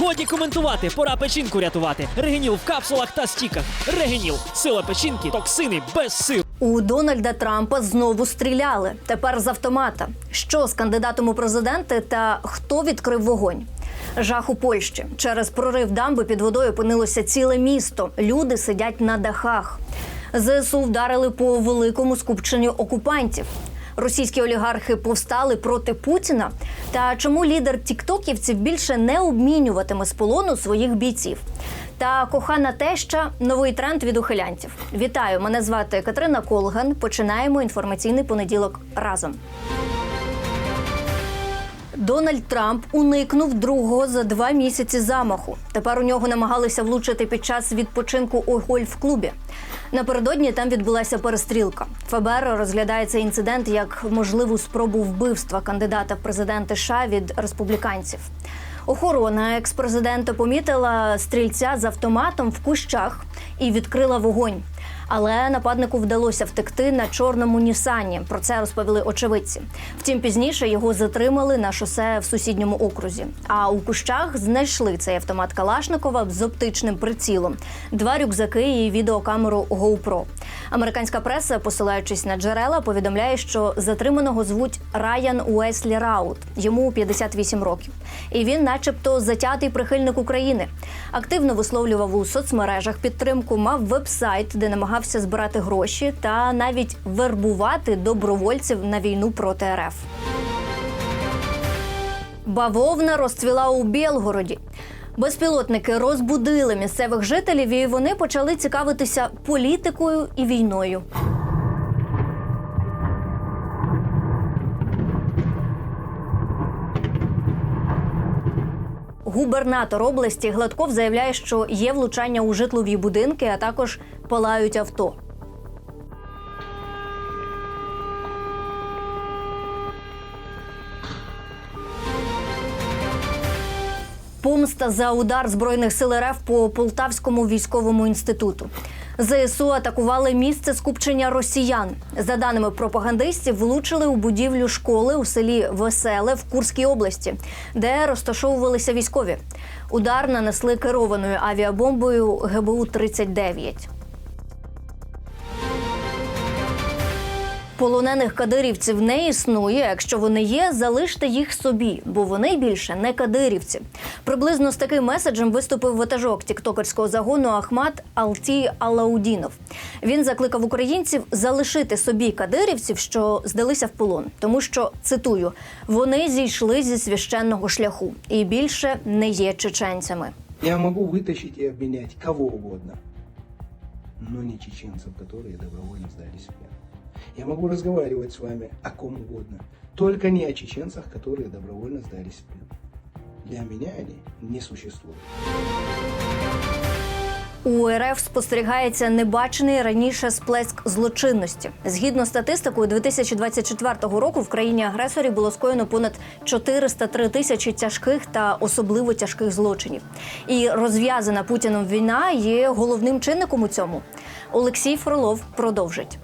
Годі коментувати, пора печінку рятувати. Регеніл в капсулах та стіках. Регеніл. Сила печінки, токсини без сил. У Дональда Трампа знову стріляли. Тепер з автомата. Що з кандидатом у президенти та хто відкрив вогонь? Жах у Польщі через прорив дамби під водою опинилося ціле місто. Люди сидять на дахах. ЗСУ вдарили по великому скупченню окупантів. Російські олігархи повстали проти Путіна. Та чому лідер тіктоківців більше не обмінюватиме з полону своїх бійців? Та кохана теща новий тренд від ухилянців. Вітаю! Мене звати Катерина Колган. Починаємо інформаційний понеділок разом. Дональд Трамп уникнув другого за два місяці замаху. Тепер у нього намагалися влучити під час відпочинку у гольф-клубі. Напередодні там відбулася перестрілка. ФБР розглядає цей інцидент як можливу спробу вбивства кандидата в президенти США від республіканців. Охорона екс-президента помітила стрільця з автоматом в кущах і відкрила вогонь. Але нападнику вдалося втекти на чорному Нісані. Про це розповіли очевидці. Втім, пізніше його затримали на шосе в сусідньому окрузі. А у кущах знайшли цей автомат Калашникова з оптичним прицілом, два рюкзаки і відеокамеру GoPro. Американська преса, посилаючись на джерела, повідомляє, що затриманого звуть Райан Уеслі Раут. Йому 58 років. І він, начебто, затятий прихильник України. Активно висловлював у соцмережах підтримку, мав веб-сайт, де намагався збирати гроші та навіть вербувати добровольців на війну проти РФ. Бавовна розцвіла у Білгороді. Безпілотники розбудили місцевих жителів, і вони почали цікавитися політикою і війною. Губернатор області Гладков заявляє, що є влучання у житлові будинки, а також палають авто. Помста за удар збройних сил РФ по Полтавському військовому інституту. ЗСУ атакували місце скупчення росіян. За даними пропагандистів, влучили у будівлю школи у селі Веселе в Курській області, де розташовувалися військові. Удар нанесли керованою авіабомбою ГБУ 39 Полонених кадирівців не існує. Якщо вони є, залиште їх собі, бо вони більше не кадирівці. Приблизно з таким меседжем виступив ватажок тіктокерського загону Ахмат Алті Алаудінов. Він закликав українців залишити собі кадирівців, що здалися в полон, тому що цитую: вони зійшли зі священного шляху і більше не є чеченцями. Я могу вытащить и обменять кого угодно, но не чеченцев, которые добровольно сдались в плен. Я могу разговаривать с вами о ком угодно, только не о чеченцах, которые добровольно сдались в плен. Для меня они не существуют. У РФ спостерігається небачений раніше сплеск злочинності. Згідно з статистикою 2024 року в країні агресорі було скоєно понад 403 тисячі тяжких та особливо тяжких злочинів. І розв'язана Путіном війна є головним чинником у цьому. Олексій Фролов продовжить.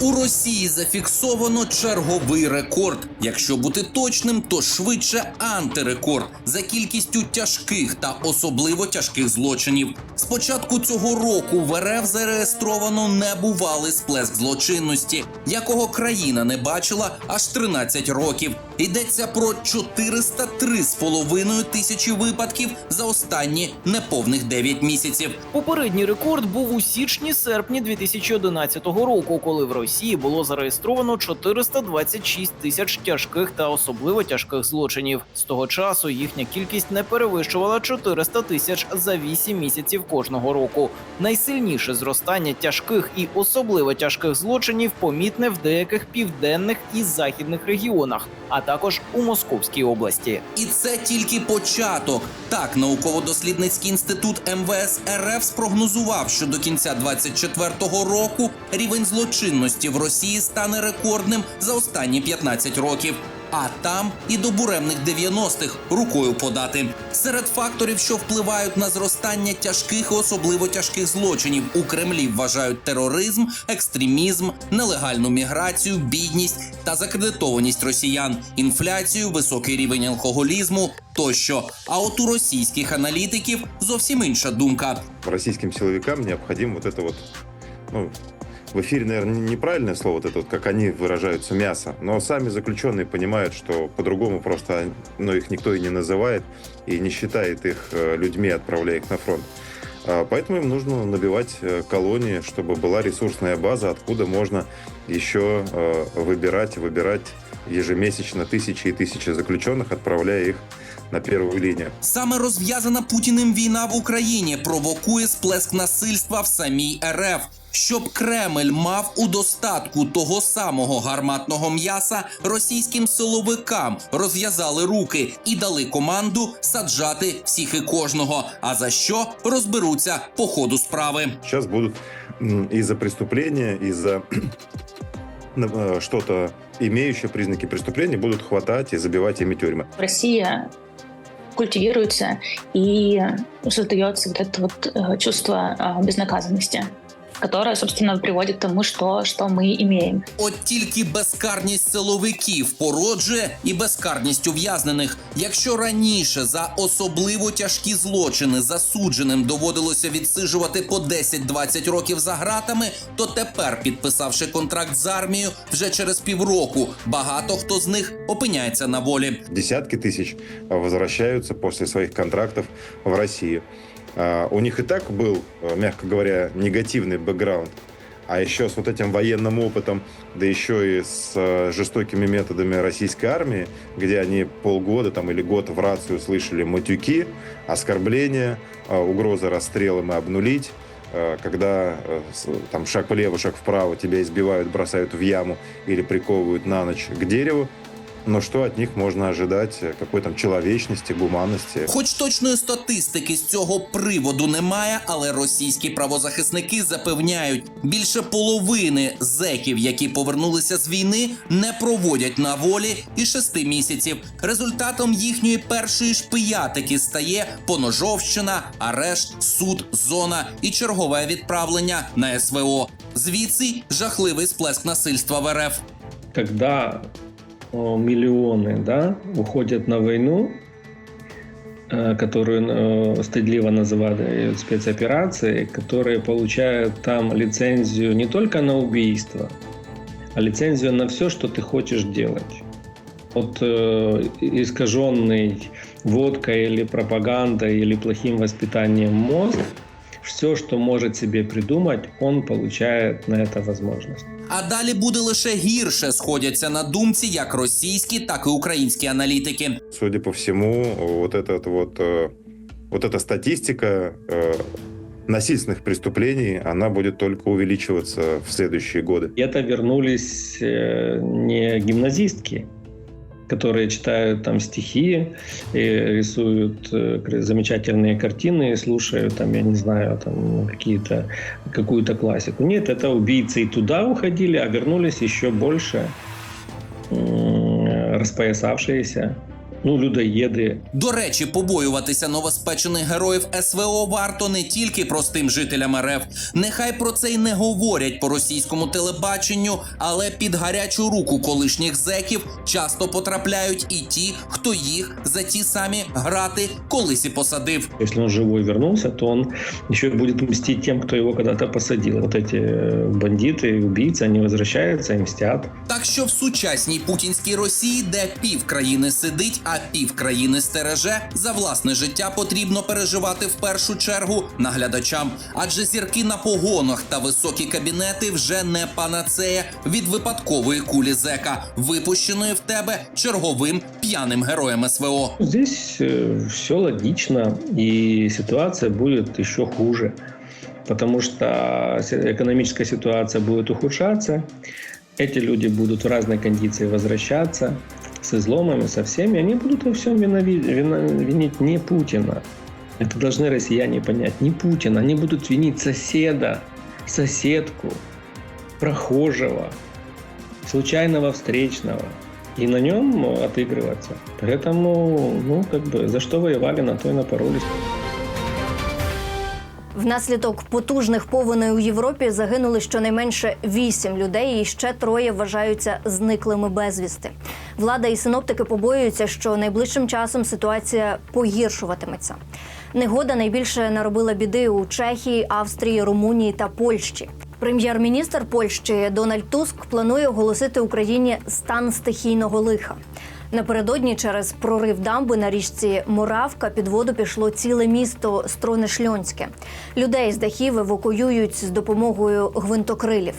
У Росії зафіксовано черговий рекорд. Якщо бути точним, то швидше антирекорд за кількістю тяжких та особливо тяжких злочинів. З початку цього року в РФ зареєстровано небувалий сплеск злочинності, якого країна не бачила аж 13 років. Йдеться про 403,5 тисячі випадків за останні неповних 9 місяців. Попередній рекорд був у січні-серпні 2011 року, коли в Росії було зареєстровано 426 тисяч тяжких та особливо тяжких злочинів. З того часу їхня кількість не перевищувала 400 тисяч за 8 місяців кожного року. Найсильніше зростання тяжких і особливо тяжких злочинів помітне в деяких південних і західних регіонах, а також у Московській області. І це тільки початок. Так, науково-дослідницький інститут МВС РФ спрогнозував, що до кінця 2024 року рівень злочинності в Росії стане рекордним за останні 15 років. А там і до буремних 90-х рукою подати. Серед факторів, що впливають на зростання тяжких і особливо тяжких злочинів у Кремлі, вважають тероризм, екстремізм, нелегальну міграцію, бідність та закредитованість росіян, інфляцію, високий рівень алкоголізму тощо. А от у російських аналітиків зовсім інша думка. российским силовикам необходим вот это вот, ну, в эфире, наверное, неправильное слово, вот это вот, как они выражаются, мясо. Но сами заключенные понимают, что по-другому просто, ну, их никто и не называет, и не считает их э, людьми, отправляя их на фронт. А, Поэтому им нужно набивать э, колонии, чтобы была ресурсная база, откуда можно еще э, выбирать, выбирать ежемесячно тысячи и тысячи заключенных, отправляя их на первую линию. Саме розв'язана Путіним війна в Україні провокує сплеск насильства в самій РФ. Щоб Кремль мав у достатку того самого гарматного м'яса, російським силовикам розв'язали руки і дали команду саджати всіх і кожного. А за що розберуться по ходу справи. Сейчас будут м, из-за преступления, из-за э, что-то имеющее признаки преступления, будут хватать и забивать ими тюрьмы. Россия культивируется и создается вот это вот э, чувство э, безнаказанности, которое, собственно, приводит к тому, что, что мы имеем. От тільки безкарність силовиків породжує і безкарність ув'язнених. Якщо раніше за особливо тяжкі злочини засудженим доводилося відсиджувати по 10-20 років за ґратами, то тепер, підписавши контракт з армією, вже через півроку багато хто з них опиняється на волі. Десятки тысяч э, возвращаются после своих контрактов в Россию. А, У них и так был, э, мягко говоря, негативный бэкграунд. А еще с вот этим военным опытом, да еще и с э, жестокими методами российской армии, где они полгода там, или год в рацию слышали матюки, оскорбления, э, угрозы расстрелом и обнулить, когда там шаг влево, шаг вправо тебя избивают, бросают в яму или приковывают на ночь к дереву, но что от них можно ожидать? Э, Какой там человечности, гуманности? Хоч точної статистики з цього приводу немає, але російські правозахисники запевняють, більше половини зеків, які повернулися з війни, не проводять на волі і шести місяців. Результатом їхньої першої шпиятики стає поножовщина, арешт, суд, зона і чергове відправлення на СВО. Звідси жахливий сплеск насильства в РФ. когда миллионы да, уходят на войну, э, которую э, стыдливо называют спецоперацией, которые получают там лицензию не только на убийство, а лицензию на все, что ты хочешь делать. Вот э, искаженный водкой или пропагандой или плохим воспитанием мозг, все, что может себе придумать, он получает на это возможность. А далі буде лише гірше сходяться на думці як російські, так і українські аналітики. Судя по всему, вот этот вот, э, вот эта статистика э, насильственных преступлений, она будет только увеличиваться в следующие годы. И это вернулись э, не гимназистки, которые читают там стихи, и рисуют э, замечательные картины, и слушают там, я не знаю, там какие-то какую-то классику. Нет, это убийцы и туда уходили, а вернулись еще больше м, распоясавшиеся, ну, людоеды, До речі, побоюватися новоспечених героїв СВО варто не тільки простим жителям РФ. Нехай про це й не говорять по російському телебаченню, але під гарячу руку колишніх зеків часто потрапляють і ті, хто їх за ті самі грати колись і посадив. Если он живой вернулся, то он еще будет мстить тем, кто его когда-то посадил. Вот эти э, бандиты, убийцы, они возвращаются и мстят. Так що в сучасній путінській Росії, де пів країни сидить, а пів країни стереже, за власне життя потрібно переживати в першу чергу наглядачам. Адже зірки на погонах та високі кабінети вже не панацея від випадкової кулі зека, випущеної в тебе черговим п'яним героєм СВО. Здесь все логично, и ситуация будет еще хуже. Потому что экономическая ситуация будет ухудшаться, эти люди будут в разной кондиции возвращаться с изломами, со всеми, они будут во всем винови- вина- винить не Путина. Это должны россияне понять, не Путина. Они будут винить соседа, соседку, прохожего, случайного встречного, и на нем отыгрываться. Поэтому, ну, как бы, за что воевали, на то и напоролись. Внаслідок потужних повеней у Європі загинули щонайменше вісім людей, і ще троє вважаються зниклими безвісти. Влада і синоптики побоюються, що найближчим часом ситуація погіршуватиметься. Негода найбільше наробила біди у Чехії, Австрії, Румунії та Польщі. Прем'єр-міністр Польщі Дональд Туск планує оголосити Україні стан стихійного лиха. Напередодні через прорив дамби на річці Моравка під воду пішло ціле місто Стронешльонське. Людей з дахів евакуюють з допомогою гвинтокрилів.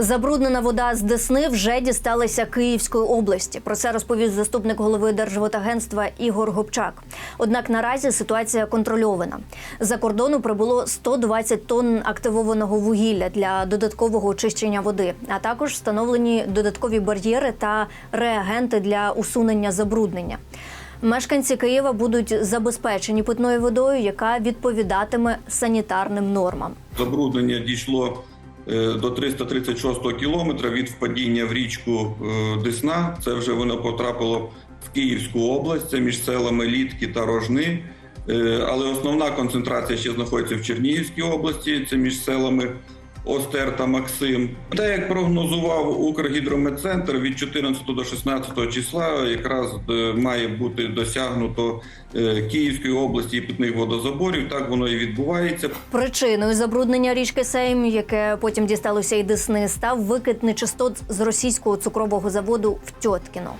Забруднена вода з Десни вже дісталася Київської області. Про це розповів заступник голови Держводагентства Ігор Гопчак. Однак наразі ситуація контрольована. За кордону прибуло 120 тонн активованого вугілля для додаткового очищення води, а також встановлені додаткові бар'єри та реагенти для усунення забруднення. Мешканці Києва будуть забезпечені питною водою, яка відповідатиме санітарним нормам. Забруднення дійшло до 336 кілометра від впадіння в річку е, Десна. Це вже воно потрапило в Київську область, це між селами Літки та Рожни. Е, Але основна концентрація ще знаходиться в Чернігівській області, це між селами Остер та Максим. Те, як прогнозував Укргідрометцентр, від 14 до 16 числа якраз е, має бути досягнуто е, Київської області питних водозаборів. Так воно і відбувається. Причиною забруднення річки Сейм, яке потім дісталося і Десни, став викид нечистот з російського цукрового заводу в Тьоткіно.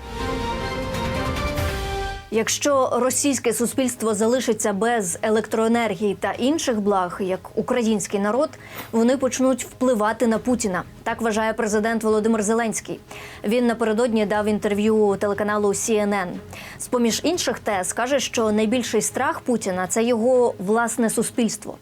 Якщо російське суспільство залишиться без електроенергії та інших благ, як український народ, вони почнуть впливати на Путіна. Так вважає президент Володимир Зеленський. Він напередодні дав інтерв'ю телеканалу CNN. З поміж інших тез каже, що найбільший страх Путіна це його власне суспільство.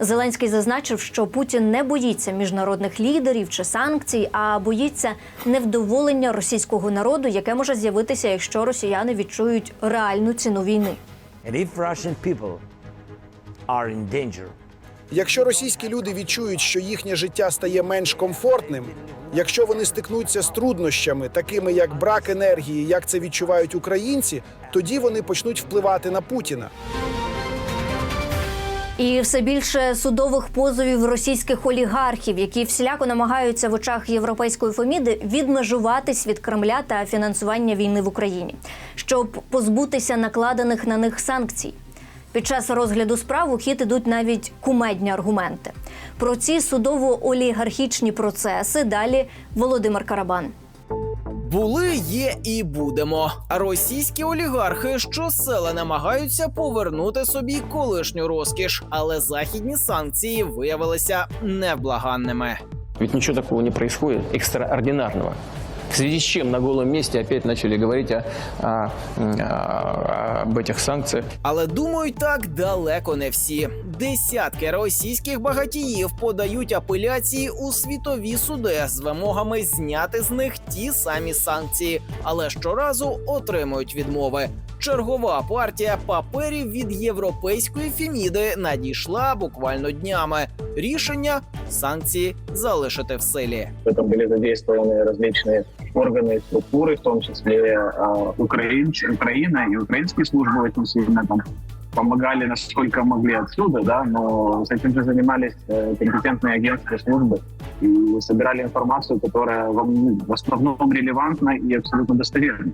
Зеленський зазначив, що Путін не боїться міжнародних лідерів чи санкцій, а боїться невдоволення російського народу, яке може з'явитися, якщо росіяни відчують реальну ціну війни. Якщо російські люди відчують, що їхнє життя стає менш комфортним, якщо вони стикнуться з труднощами, такими як брак енергії, як це відчувають українці, тоді вони почнуть впливати на Путіна. І все більше судових позовів російських олігархів, які всіляко намагаються в очах європейської феміди відмежуватись від Кремля та фінансування війни в Україні, щоб позбутися накладених на них санкцій. Під час розгляду справ у хід ідуть навіть кумедні аргументи. Про ці судово-олігархічні процеси далі Володимир Карабан. Були, є і будемо. Російські олігархи щосела намагаються повернути собі колишню розкіш, але західні санкції виявилися невблаганними. Ведь ничего такого не происходит экстраординарного. В связи с чем на голом месте опять начали говорить о, о- об этих санкциях. Але думають так далеко не всі. Десятки російських багатіїв подають апеляції у світові суди з вимогами зняти з них ті самі санкції, але щоразу отримують відмови. Чергова партія паперів від європейської фіміди надійшла буквально днями. Рішення санкції залишити в силі. В этом были задействованы различные органы и структуры, в том числе э, Украин, Украина и украинские службы очень сильно там помогали, насколько могли отсюда, да, но с этим же занимались э, компетентные агентские службы и собирали информацию, которая во м- в основном релевантна и абсолютно достоверна.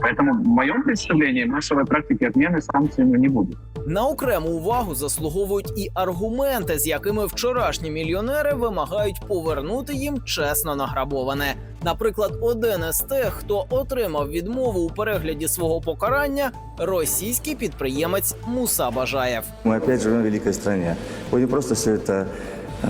Поэтому в моем представлении массовой практики отмены санкций ну, не будет. На окрему увагу заслуговують і аргументи, з якими вчорашні мільйонери вимагають повернути їм чесно награбоване. Наприклад, один із тих, хто отримав відмову у перегляді свого покарання, російський підприємець Муса Бажаєв. Мы опять живем в великой стране. Они просто все это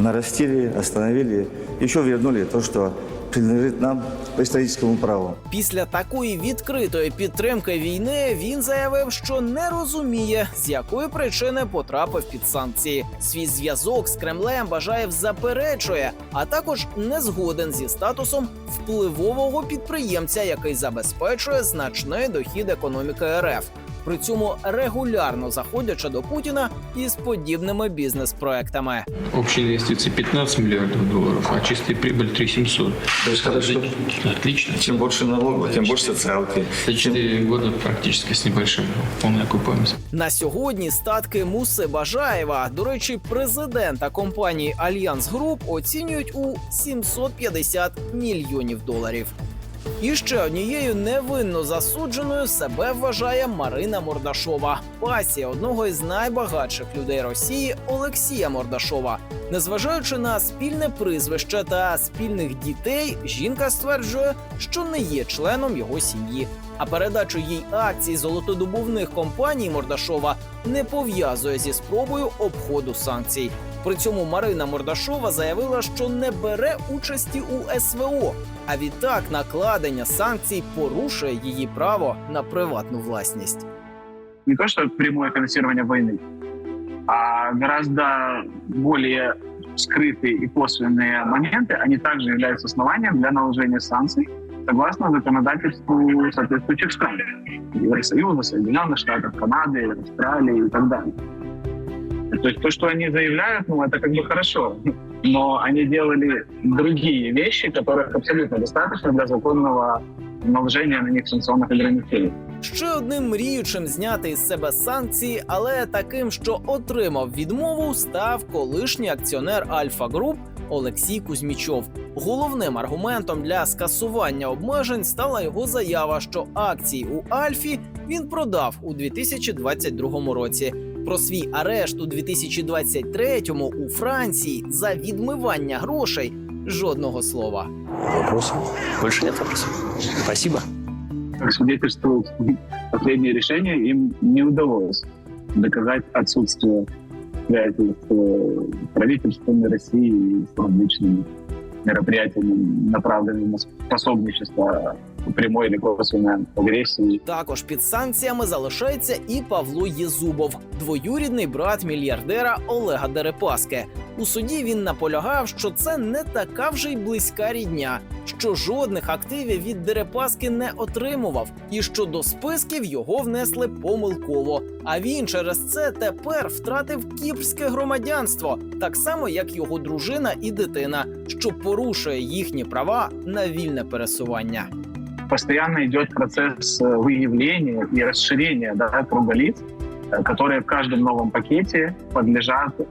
нарастили, остановили, еще вернули то, что принадлежит нам по історичному праву. Після такої відкритої підтримки війни він заявив, що не розуміє, з якої причини потрапив під санкції. Свій зв'язок з Кремлем Бажаєв заперечує, а також не згоден зі статусом впливового підприємця, який забезпечує значний дохід економіки РФ. При цьому регулярно заходячи до Путіна із подібними бізнес-проектами. Общие инвестиции 15 миллиардов долларов, а чистая прибыль 3700. То есть хорошо. Отлично. Чем больше налогов, тем больше социалки. За 4 года практически с небольшим полная окупаемость. На сьогодні статки Муси Бажаєва, до речі, президента компанії Альянс Груп оцінюють у 750 мільйонів доларів. І ще однією невинно засудженою себе вважає Марина Мордашова, пасія одного із найбагатших людей Росії Олексія Мордашова. Незважаючи на спільне прізвище та спільних дітей, жінка стверджує, що не є членом його сім'ї. А передачу їй акцій золотодобувних компаній Мордашова не пов'язує зі спробою обходу санкцій. При цьому Марина Мордашова заявила, що не бере участі у СВО, а відтак накладення санкцій порушує її право на приватну власність. не то что прямое финансирование войны, а гораздо более скрытые и косвенные моменты, они также являются основанием для наложения санкций согласно законодательству соответствующих стран. Евросоюза, Соединенных Штатов, Канады, Австралии и так далее. То есть то, что они заявляют, ну, это как бы хорошо. Но они делали другие вещи, которых абсолютно достаточно для законного наложения на них санкционных ограничений. Ще одним мріючим зняти із себе санкції, але таким, що отримав відмову, став колишній акціонер Альфа Груп Олексій Кузьмічов. Головним аргументом для скасування обмежень стала його заява, що акції у Альфі він продав у 2022 році. Про свій арешт у 2023-му у Франції за відмивання грошей жодного слова. Вопросы? Больше нет вопросов. Спасибо. Как свидетельствуют последние решения, им не удалось доказать отсутствие связи с э, правительством России и с различными мероприятиями, направленными на способничество прямой или косвенной агрессии Також під санкціями залишається і Павло Єзубов, двоюрідний брат мільярдера Олега Дерипаски. У суді він наполягав, що це не така вже й близька рідня, що жодних активів від Дерипаски не отримував, і що до списків його внесли помилково. А він через це тепер втратив кіпрське громадянство, так само як його дружина і дитина, що порушує їхні права на вільне пересування постоянно идет процесс э, выявления и расширения да, круга лиц, э, которые в каждом новом пакете подлежат э,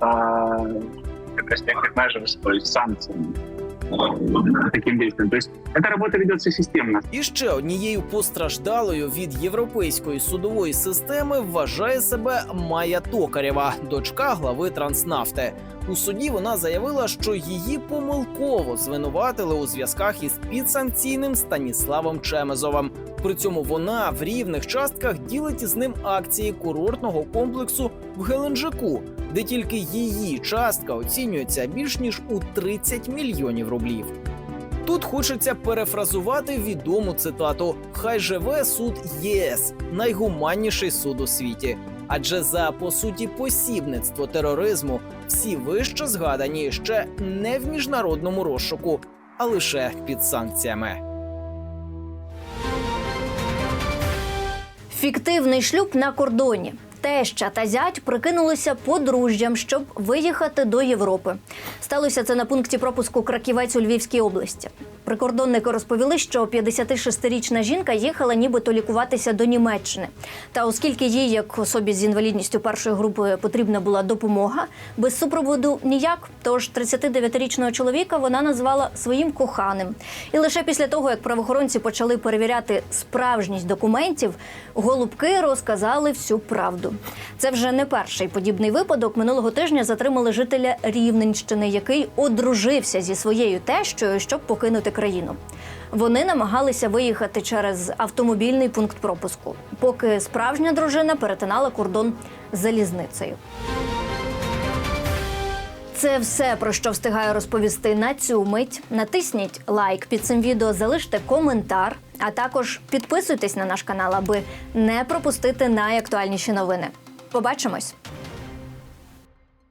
restrictive measures, то есть санкциям э, таким действиям. То есть эта ведется системно. І ще однією постраждалою від європейської судової системи вважає себе Майя Токарєва, дочка глави Транснафти. У суді вона заявила, що її помилково звинуватили у зв'язках із підсанкційним Станіславом Чемезовим. При цьому вона в рівних частках ділить із ним акції курортного комплексу в Геленджику, де тільки її частка оцінюється більш ніж у 30 мільйонів рублів. Тут хочеться перефразувати відому цитату: Хай живе суд ЄС, найгуманніший суд у світі. Адже за по суті посібництво тероризму всі вище згадані ще не в міжнародному розшуку, а лише під санкціями. Фіктивний шлюб на кордоні. Теща та зять прикинулися подружжям, щоб виїхати до Європи. Сталося це на пункті пропуску Краківець у Львівській області. Прикордонники розповіли, що 56-річна жінка їхала нібито лікуватися до Німеччини. Та оскільки їй, як особі з інвалідністю першої групи, потрібна була допомога, без супроводу ніяк. Тож 39-річного чоловіка вона назвала своїм коханим. І лише після того, як правоохоронці почали перевіряти справжність документів, голубки розказали всю правду. Це вже не перший подібний випадок. Минулого тижня затримали жителя Рівненщини, який одружився зі своєю тещою, щоб покинути країну. Вони намагалися виїхати через автомобільний пункт пропуску, поки справжня дружина перетинала кордон залізницею. Це все про що встигаю розповісти на цю мить. Натисніть лайк під цим відео, залиште коментар, а також підписуйтесь на наш канал, аби не пропустити найактуальніші новини. Побачимось!